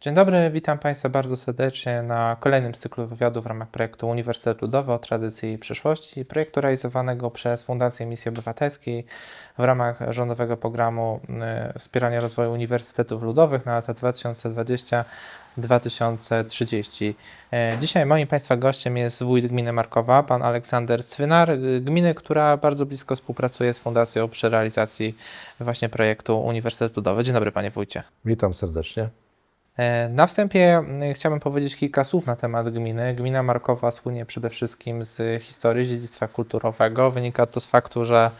Dzień dobry, witam Państwa bardzo serdecznie na kolejnym cyklu wywiadów w ramach projektu Uniwersytet Ludowy o tradycji i przyszłości, projektu realizowanego przez Fundację Misji Obywatelskiej w ramach rządowego programu y, wspierania rozwoju uniwersytetów ludowych na lata 2020-2030. E, Dzisiaj moim Państwa gościem jest wójt gminy Markowa, pan Aleksander Cwynar, y, gminy, która bardzo blisko współpracuje z Fundacją przy realizacji właśnie projektu Uniwersytet Ludowy. Dzień dobry Panie Wójcie. Witam serdecznie. E, Na wstępie mm, chciałbym powiedzieć kilka słów na temat gminy. Gmina Markowa słynie przede wszystkim z historii, dziedzictwa kulturowego. Wynika to z faktu, że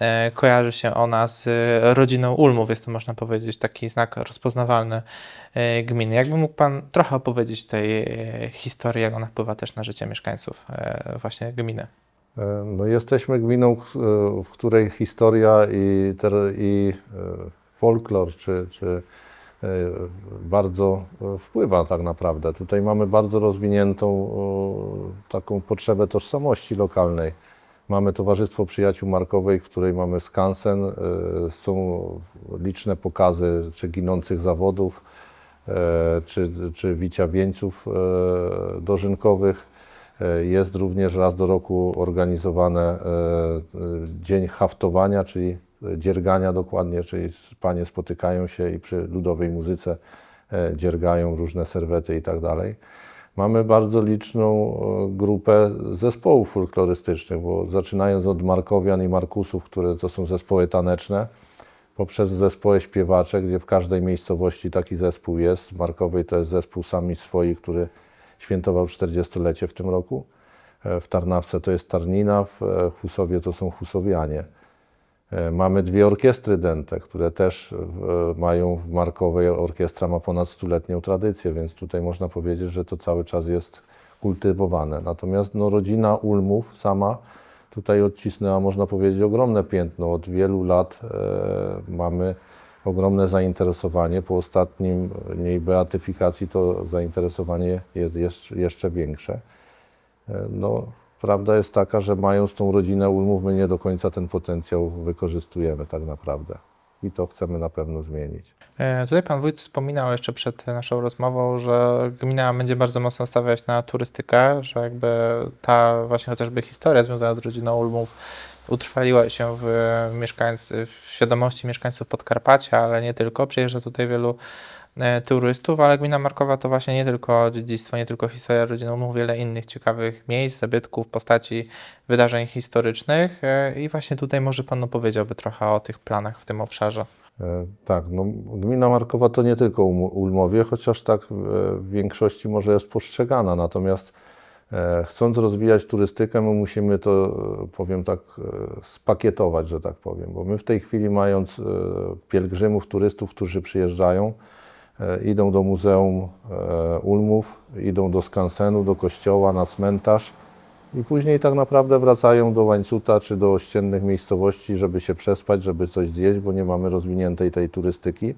e, kojarzy się ona z e, rodziną Ulmów. Jest to, można powiedzieć, taki znak rozpoznawalny gminy. Jakby mógł Pan trochę opowiedzieć tej historii, jak ona wpływa też na życie mieszkańców właśnie gminy? No, jesteśmy gminą, w której historia i, ter- i folklor czy, czy bardzo e, wpływa tak naprawdę. Tutaj mamy bardzo rozwiniętą o, taką potrzebę tożsamości lokalnej. Mamy Towarzystwo Przyjaciół Markowej, w której mamy skansen, e, są liczne pokazy czy ginących zawodów, e, czy, czy wicia wieńców e, dożynkowych. E, Jest również raz do roku organizowane e, e, Dzień Haftowania, czyli dziergania dokładnie, czyli panie spotykają się i przy ludowej muzyce e, dziergają różne serwety i tak dalej. Mamy bardzo liczną e, grupę zespołów folklorystycznych, bo zaczynając od Markowian i Markusów, które to są zespoły taneczne, poprzez zespoły śpiewacze, gdzie w każdej miejscowości taki zespół jest. W Markowej to jest zespół Sami Swoi, który świętował 40-lecie w tym roku. E, W Tarnawce to jest Tarnina, w Husowie to są Husowianie. E, Mamy dwie orkiestry dęte, które też e, mają w Markowej, orkiestra ma ponad stuletnią tradycję, więc tutaj można powiedzieć, że to cały czas jest kultywowane. Natomiast no, rodzina Ulmów sama tutaj odcisnęła, można powiedzieć, ogromne piętno. Od wielu lat e, mamy ogromne zainteresowanie. Po ostatnim niej beatyfikacji to zainteresowanie jest jeszcze, jeszcze większe. E, No, prawda jest taka, że mając tą rodzinę Ulmów, my nie do końca ten potencjał wykorzystujemy tak naprawdę. I to chcemy na pewno zmienić. E, Tutaj pan wójt wspominał jeszcze przed naszą rozmową, że gmina będzie bardzo mocno stawiać na turystykę, że jakby ta właśnie chociażby historia związana z rodziną Ulmów utrwaliła się w, mieszkańcy, w świadomości mieszkańców Podkarpacia, ale nie tylko. Przyjeżdża tutaj wielu turystów, ale gmina Markowa to właśnie nie tylko dziedzictwo, nie tylko historia rodziny Ulmów, wiele innych ciekawych miejsc, zabytków, postaci, wydarzeń historycznych e, i właśnie tutaj może pan opowiedziałby trochę o tych planach w tym obszarze. E, Tak, no, gmina Markowa to nie tylko Um- Ulmowie, chociaż tak e, w większości może jest postrzegana. Natomiast e, chcąc rozwijać turystykę, my musimy to, e, powiem tak, e, spakietować, że tak powiem. Bo my w tej chwili mając e, pielgrzymów, turystów, którzy przyjeżdżają, e, idą do Muzeum e, Ulmów, idą do skansenu, do kościoła, na cmentarz i później tak naprawdę wracają do Łańcuta czy do ościennych miejscowości, żeby się przespać, żeby coś zjeść, bo nie mamy rozwiniętej tej turystyki.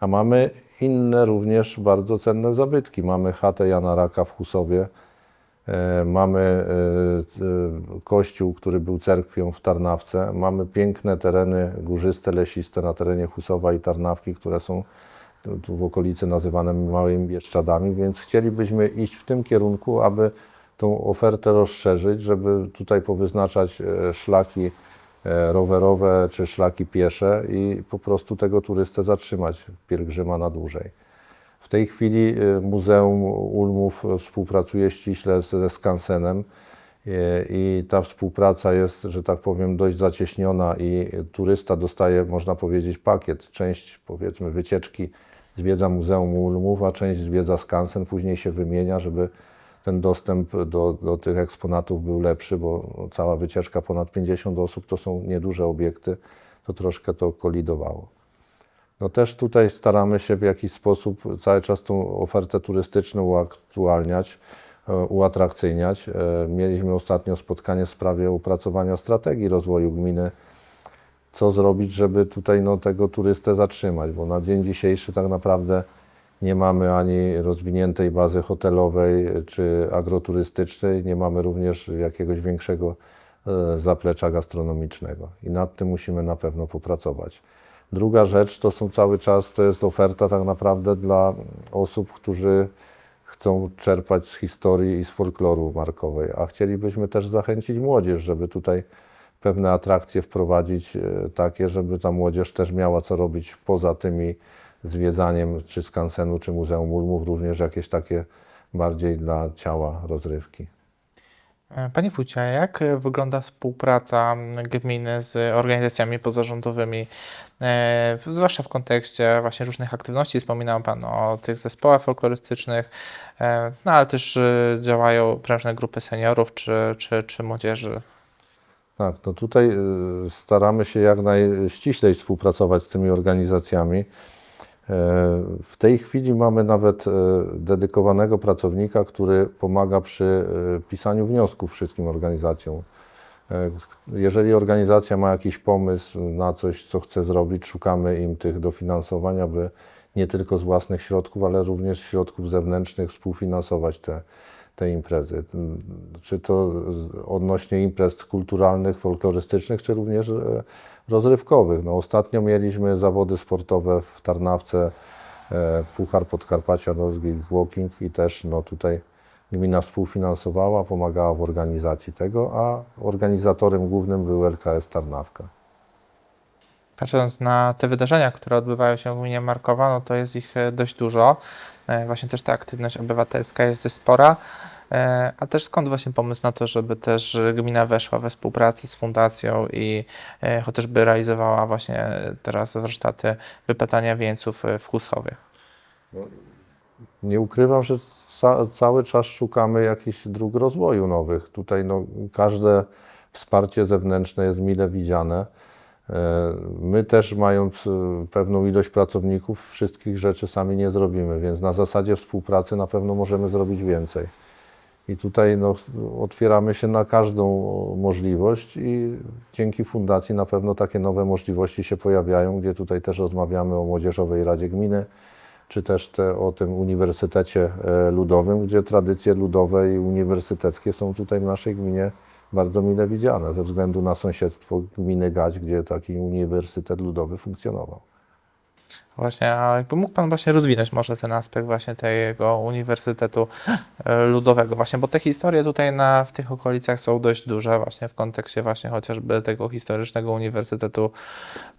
A mamy inne również bardzo cenne zabytki. Mamy chatę Jana Raka w Husowie, e, mamy e, e, kościół, który był cerkwią w Tarnawce, mamy piękne tereny górzyste, lesiste na terenie Husowa i Tarnawki, które są tu, w okolicy nazywane małymi Bieszczadami, więc chcielibyśmy iść w tym kierunku, aby tą ofertę rozszerzyć, żeby tutaj powyznaczać e, szlaki e, rowerowe czy szlaki piesze i po prostu tego turystę zatrzymać, pielgrzyma na dłużej. W tej chwili e, Muzeum Ulmów współpracuje ściśle ze Skansenem i ta współpraca jest, że tak powiem, dość zacieśniona i turysta dostaje, można powiedzieć, pakiet. Część, powiedzmy, wycieczki zwiedza Muzeum Ulmów, a część zwiedza Skansen, później się wymienia, żeby ten dostęp do, do tych eksponatów był lepszy, bo cała wycieczka ponad 50 osób to są nieduże obiekty, to troszkę to kolidowało. No też tutaj staramy się w jakiś sposób cały czas tą ofertę turystyczną uaktualniać, e, uatrakcyjniać. E, Mieliśmy ostatnio spotkanie w sprawie opracowania strategii rozwoju gminy, co zrobić, żeby tutaj no, tego turystę zatrzymać, bo na dzień dzisiejszy tak naprawdę nie mamy ani rozwiniętej bazy hotelowej czy agroturystycznej, nie mamy również jakiegoś większego e, zaplecza gastronomicznego i nad tym musimy na pewno popracować. Druga rzecz to są cały czas, to jest oferta tak naprawdę dla osób, którzy chcą czerpać z historii i z folkloru markowej, a chcielibyśmy też zachęcić młodzież, żeby tutaj pewne atrakcje wprowadzić e, takie, żeby ta młodzież też miała co robić poza tymi zwiedzaniem czy skansenu, czy Muzeum Ulmów, również jakieś takie bardziej dla ciała rozrywki. E, Panie Wójcie, jak wygląda współpraca gminy z organizacjami pozarządowymi, e, zwłaszcza w kontekście właśnie różnych aktywności? Wspominał Pan o tych zespołach folklorystycznych, no ale też działają prężne grupy seniorów czy, czy, czy młodzieży. Tak, no tutaj y, staramy się jak najściślej współpracować z tymi organizacjami. E, W tej chwili mamy nawet e, dedykowanego pracownika, który pomaga przy e, pisaniu wniosków wszystkim organizacjom. Jeżeli organizacja ma jakiś pomysł na coś, co chce zrobić, szukamy im tych dofinansowań, aby nie tylko z własnych środków, ale również środków zewnętrznych współfinansować te, te imprezy. Czy to odnośnie imprez kulturalnych, folklorystycznych, czy również e, rozrywkowych. No, ostatnio mieliśmy zawody sportowe w Tarnawce, e, Puchar Podkarpacia Rozgil Walking i też no, tutaj gmina współfinansowała, pomagała w organizacji tego, a organizatorem głównym był LKS Tarnawka. Patrząc na te wydarzenia, które odbywają się w gminie Markowa, no to jest ich e, dość dużo. E, Właśnie też ta aktywność obywatelska jest dość spora. E, A też skąd właśnie pomysł na to, żeby też gmina weszła we współpracę z fundacją i chociażby realizowała właśnie teraz warsztaty wyplatania wieńców w Husowie? Nie ukrywam, że ca cały czas szukamy jakichś dróg rozwoju nowych. Tutaj no, każde wsparcie zewnętrzne jest mile widziane. E, My też mając e, pewną ilość pracowników, wszystkich rzeczy sami nie zrobimy, więc na zasadzie współpracy na pewno możemy zrobić więcej. I tutaj no, otwieramy się na każdą możliwość i dzięki fundacji na pewno takie nowe możliwości się pojawiają, gdzie tutaj też rozmawiamy o Młodzieżowej Radzie Gminy, czy też te, o tym Uniwersytecie e, Ludowym, gdzie tradycje ludowe i uniwersyteckie są tutaj w naszej gminie bardzo mile widziane, ze względu na sąsiedztwo gminy Gać, gdzie taki Uniwersytet Ludowy funkcjonował. Właśnie, a jakby mógł Pan właśnie rozwinąć może ten aspekt właśnie tego Uniwersytetu e, Ludowego właśnie, bo te historie tutaj na, w tych okolicach są dość duże właśnie w kontekście właśnie chociażby tego historycznego Uniwersytetu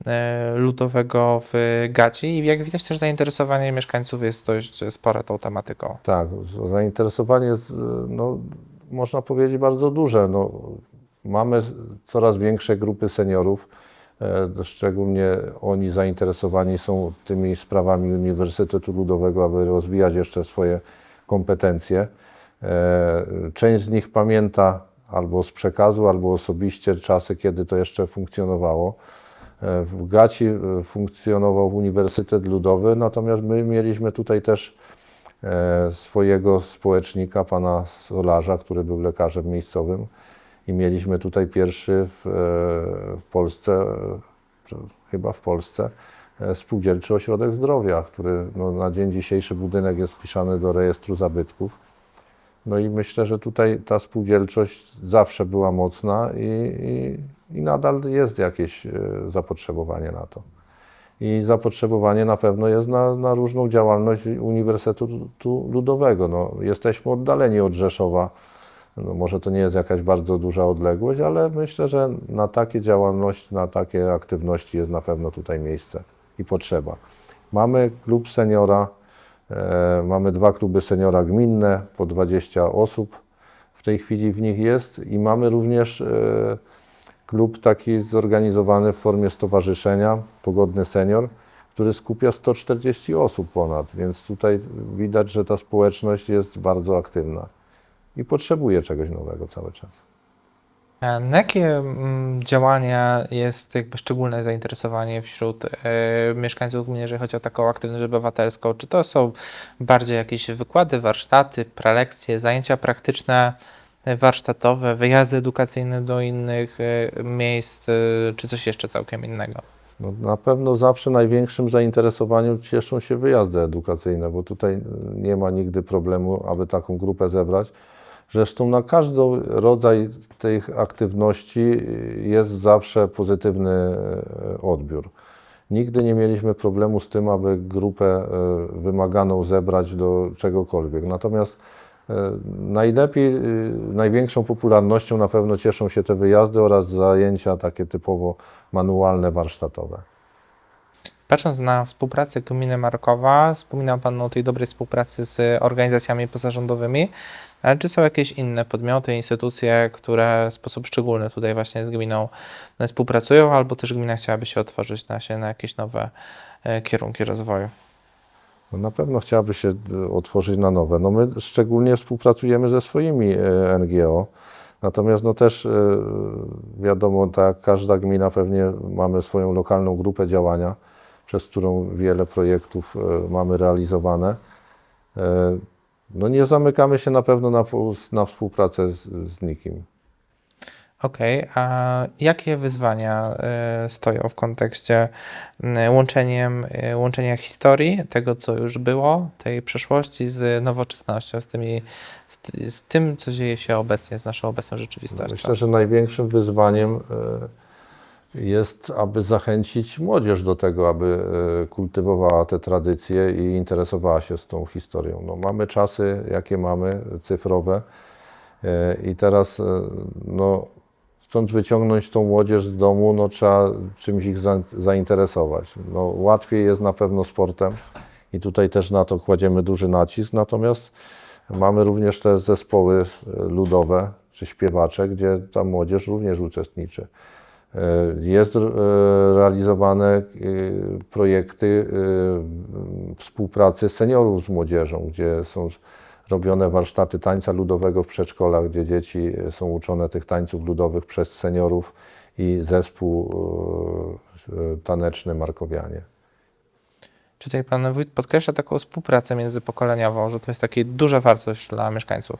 e, Ludowego w Gaci i jak widać też zainteresowanie mieszkańców jest dość spore tą tematyką. Tak, zainteresowanie jest, no, można powiedzieć, bardzo duże. No, mamy coraz większe grupy seniorów, e, szczególnie oni zainteresowani są tymi sprawami Uniwersytetu Ludowego, aby rozwijać jeszcze swoje kompetencje. E, Część z nich pamięta albo z przekazu, albo osobiście czasy, kiedy to jeszcze funkcjonowało. E, W Gaci funkcjonował Uniwersytet Ludowy, natomiast my mieliśmy tutaj też swojego społecznika, pana Solarza, który był lekarzem miejscowym i mieliśmy tutaj pierwszy w, e, w Polsce, e, chyba w Polsce, e, spółdzielczy ośrodek zdrowia, który no, na dzień dzisiejszy budynek jest wpisany do rejestru zabytków. No i myślę, że tutaj ta spółdzielczość zawsze była mocna i, i, i nadal jest jakieś e, zapotrzebowanie na to. I zapotrzebowanie na pewno jest na, na różną działalność Uniwersytetu Ludowego. No, jesteśmy oddaleni od Rzeszowa. No, może to nie jest jakaś bardzo duża odległość, ale myślę, że na takie działalności, na takie aktywności jest na pewno tutaj miejsce i potrzeba. Mamy klub seniora, e, mamy dwa kluby seniora gminne, po 20 osób w tej chwili w nich jest i mamy również e, klub taki zorganizowany w formie stowarzyszenia, Pogodny Senior, który skupia 140 osób ponad, więc tutaj widać, że ta społeczność jest bardzo aktywna i potrzebuje czegoś nowego cały czas. Na jakie mm, działania jest jakby szczególne zainteresowanie wśród e, mieszkańców gminy, jeżeli chodzi o taką aktywność obywatelską? Czy to są bardziej jakieś wykłady, warsztaty, prelekcje, zajęcia praktyczne, warsztatowe, wyjazdy edukacyjne do innych e, miejsc, e, czy coś jeszcze całkiem innego? No, na pewno zawsze największym zainteresowaniem cieszą się wyjazdy edukacyjne, bo tutaj nie ma nigdy problemu, aby taką grupę zebrać. Zresztą na każdy rodzaj tych aktywności jest zawsze pozytywny y, odbiór. nigdy nie mieliśmy problemu z tym, aby grupę e, wymaganą zebrać do czegokolwiek. Natomiast e, najlepiej, e, największą popularnością na pewno cieszą się te wyjazdy oraz zajęcia takie typowo manualne, warsztatowe. Patrząc na współpracę gminy Markowa, wspominał Pan o tej dobrej współpracy z organizacjami pozarządowymi. Czy są jakieś inne podmioty, instytucje, które w sposób szczególny tutaj właśnie z gminą e, współpracują, albo też gmina chciałaby się otworzyć na, się na jakieś nowe e, kierunki rozwoju? No na pewno chciałaby się d- otworzyć na nowe. No my szczególnie współpracujemy ze swoimi e, NGO, natomiast no też e, wiadomo, tak każda gmina pewnie mamy swoją lokalną grupę działania, przez którą wiele projektów e, mamy realizowane. E, No nie zamykamy się na pewno na, na współpracę z, z nikim. Okej, a jakie wyzwania e, stoją w kontekście łączeniem, e, łączenia historii, tego co już było, tej przeszłości z nowoczesnością, z, tymi, z, z tym, co dzieje się obecnie, z naszą obecną rzeczywistością? Myślę, że największym wyzwaniem e, jest, aby zachęcić młodzież do tego, aby kultywowała te tradycje i interesowała się z tą historią. No, mamy czasy, jakie mamy, cyfrowe i teraz no, chcąc wyciągnąć tą młodzież z domu, no, trzeba czymś ich za, zainteresować. No, łatwiej jest na pewno sportem i tutaj też na to kładziemy duży nacisk, natomiast Mamy również te zespoły e, ludowe czy śpiewacze, gdzie ta młodzież również uczestniczy. E, Jest e, realizowane projekty współpracy seniorów z młodzieżą, gdzie są robione warsztaty tańca ludowego w przedszkolach, gdzie dzieci są uczone tych tańców ludowych przez seniorów i zespół e, taneczny Markowianie. Czy tutaj Pan Wójt podkreśla taką współpracę międzypokoleniową, że to jest taka duża wartość dla mieszkańców?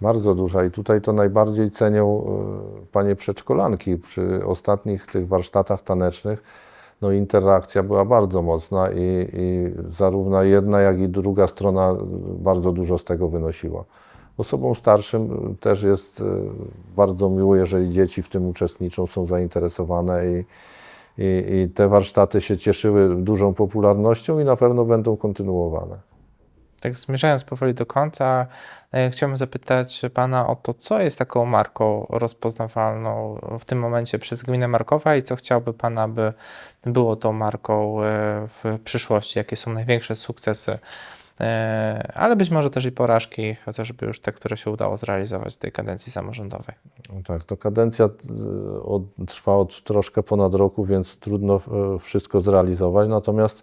Bardzo duża i tutaj to najbardziej cenią e, panie przedszkolanki. Przy ostatnich tych warsztatach tanecznych no interakcja była bardzo mocna i, i zarówno jedna, jak i druga strona bardzo dużo z tego wynosiła. Osobom starszym też jest e, bardzo miło, jeżeli dzieci w tym uczestniczą, są zainteresowane i, i, i te warsztaty się cieszyły dużą popularnością i na pewno będą kontynuowane. Tak zmierzając powoli do końca, e, chciałbym zapytać Pana o to, co jest taką marką rozpoznawalną w tym momencie przez gminę Markowa i co chciałby Pan, aby było tą marką e, w przyszłości, jakie są największe sukcesy, e, ale być może też i porażki, chociażby już te, które się udało zrealizować w tej kadencji samorządowej. No Tak, to kadencja trwa od troszkę ponad roku, więc trudno wszystko zrealizować. Natomiast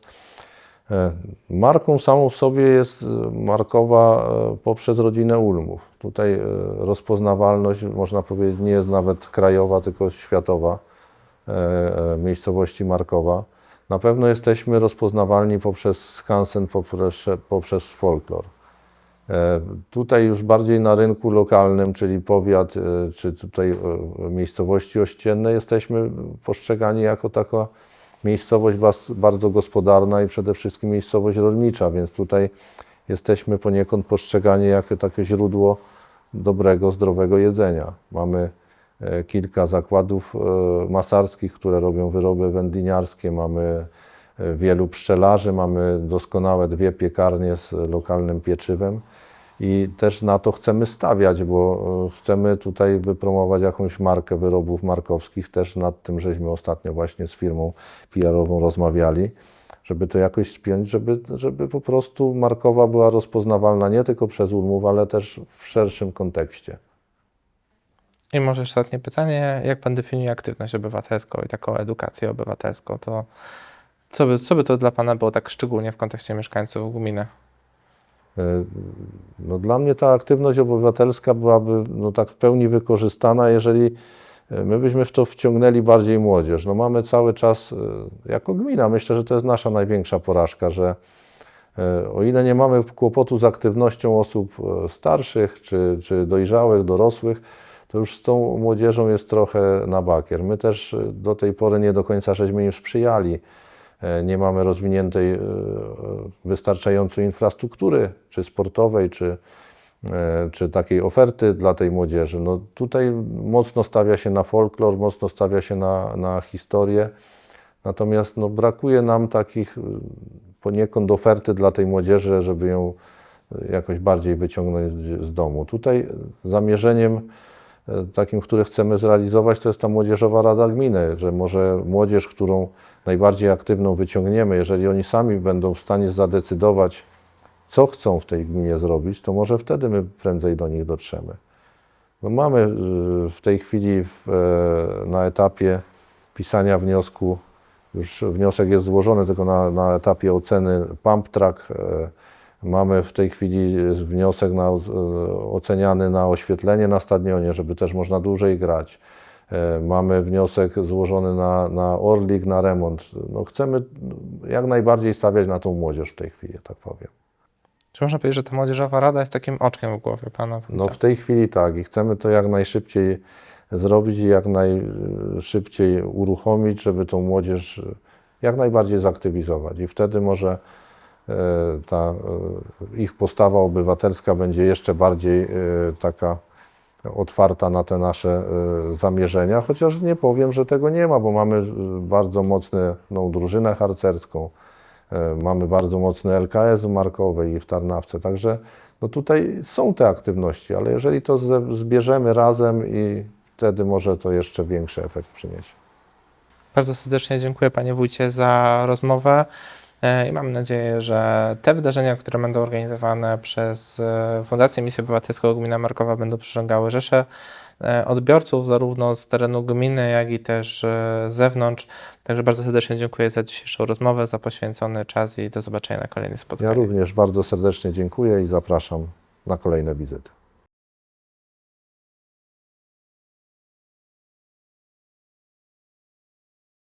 marką samą w sobie jest e, markowa e, poprzez rodzinę Ulmów. Tutaj e, rozpoznawalność, można powiedzieć, nie jest nawet krajowa, tylko światowa e, e, miejscowości Markowa. Na pewno jesteśmy rozpoznawalni poprzez skansen, poprzez, poprzez folklor. E, Tutaj już bardziej na rynku lokalnym, czyli powiat, e, czy tutaj e, miejscowości ościenne, jesteśmy postrzegani jako taka miejscowość bardzo gospodarna i przede wszystkim miejscowość rolnicza, więc tutaj jesteśmy poniekąd postrzegani jako takie źródło dobrego, zdrowego jedzenia. Mamy e, kilka zakładów e, masarskich, które robią wyroby wędliniarskie, mamy e, wielu pszczelarzy, mamy doskonałe dwie piekarnie z lokalnym pieczywem i też na to chcemy stawiać, bo e, chcemy tutaj wypromować jakąś markę wyrobów markowskich. Też nad tym żeśmy ostatnio właśnie z firmą PR-ową rozmawiali, żeby to jakoś spiąć, żeby, żeby po prostu markowa była rozpoznawalna nie tylko przez Ulmów, ale też w szerszym kontekście. I może ostatnie pytanie, jak Pan definiuje aktywność obywatelską i taką edukację obywatelską, to co by, co by to dla Pana było tak szczególnie w kontekście mieszkańców gminy? E, No, dla mnie ta aktywność obywatelska byłaby no, tak w pełni wykorzystana, jeżeli e, my byśmy w to wciągnęli bardziej młodzież. No, mamy cały czas, e, jako gmina, myślę, że to jest nasza największa porażka, że o ile nie mamy kłopotu z aktywnością osób starszych czy, czy dojrzałych, dorosłych, to już z tą młodzieżą jest trochę na bakier. My też do tej pory nie do końca żeśmy im sprzyjali. E, Nie mamy rozwiniętej, e, wystarczającej infrastruktury, czy sportowej, czy, e, czy takiej oferty dla tej młodzieży. No tutaj mocno stawia się na folklor, mocno stawia się na, na historię. Natomiast no, brakuje nam takich poniekąd oferty dla tej młodzieży, żeby ją jakoś bardziej wyciągnąć z- domu. Tutaj zamierzeniem takim, które chcemy zrealizować, to jest ta Młodzieżowa Rada Gminy, że może młodzież, którą najbardziej aktywną wyciągniemy, jeżeli oni sami będą w stanie zadecydować, co chcą w tej gminie zrobić, to może wtedy my prędzej do nich dotrzemy. No mamy y, w tej chwili w, e, na etapie pisania wniosku, już wniosek jest złożony, tylko na, na etapie oceny pump track. E, Mamy w tej chwili wniosek na, o- oceniany na oświetlenie na stadionie, żeby też można dłużej grać. E, Mamy wniosek złożony na, na Orlik, na remont. No chcemy jak najbardziej stawiać na tą młodzież w tej chwili, tak powiem. Czy można powiedzieć, że ta młodzieżowa rada jest takim oczkiem w głowie pana No w tej chwili tak i chcemy to jak najszybciej zrobić i jak najszybciej uruchomić, żeby tą młodzież jak najbardziej zaktywizować i wtedy może e, ta e, ich postawa obywatelska będzie jeszcze bardziej e, taka otwarta na te nasze e, zamierzenia, chociaż nie powiem, że tego nie ma, bo mamy e, bardzo mocną drużynę harcerską, e, mamy bardzo mocny LKS Markowej i w Tarnawce, także no tutaj są te aktywności, ale jeżeli to ze- zbierzemy razem i wtedy może to jeszcze większy efekt przyniesie. Bardzo serdecznie dziękuję panie wójcie za rozmowę e, i mam nadzieję, że te wydarzenia, które będą organizowane przez e, Fundację Misji Obywatelską Gmina Markowa będą przyciągały rzesze e, odbiorców zarówno z terenu gminy, jak i też e, z zewnątrz. Także bardzo serdecznie dziękuję za dzisiejszą rozmowę, za poświęcony czas i do zobaczenia na kolejnych Ja spotkaniach. również bardzo serdecznie dziękuję i zapraszam na kolejne wizyty.